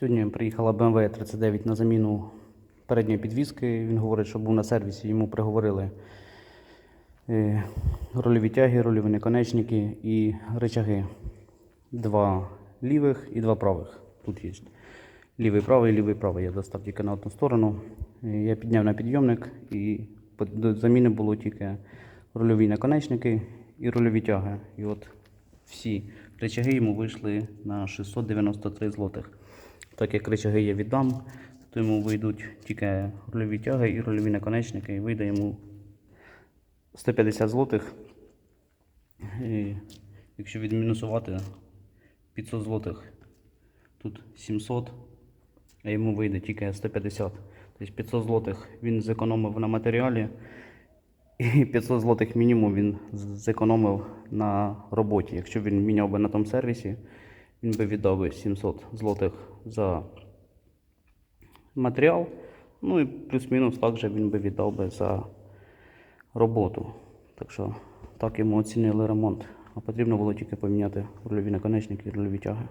Сьогодні приїхала BMW 39 на заміну передньої підвіски. Він говорить, що був на сервісі, йому приговорили е, рольові тяги, рольові наконечники і рычаги. Два лівих і два правих. Тут є. Лівий правий, лівий правий. Я достав тільки на одну сторону. Е, Я підняв на підйомник і до заміни було тільки рольові наконечники і рольові тяги. І от всі речаги йому вийшли на 693 злотих. Так як речаги я віддам, то йому вийдуть тільки рольові тяги і рольові наконечники, і вийде йому 150 злотих. І якщо відмінусувати 500 злотих, тут 700, а йому вийде тільки 150. Тобто 500 злотих він зекономив на матеріалі, і 500 злотих мінімум він зекономив на роботі. Якщо він міняв би на тому сервісі, він би віддав би 700 злотих за матеріал. Ну і плюс-мінус також він би віддав би за роботу. Так що так йому оцінили ремонт. А потрібно було тільки поміняти рульові наконечники і рульові тяги.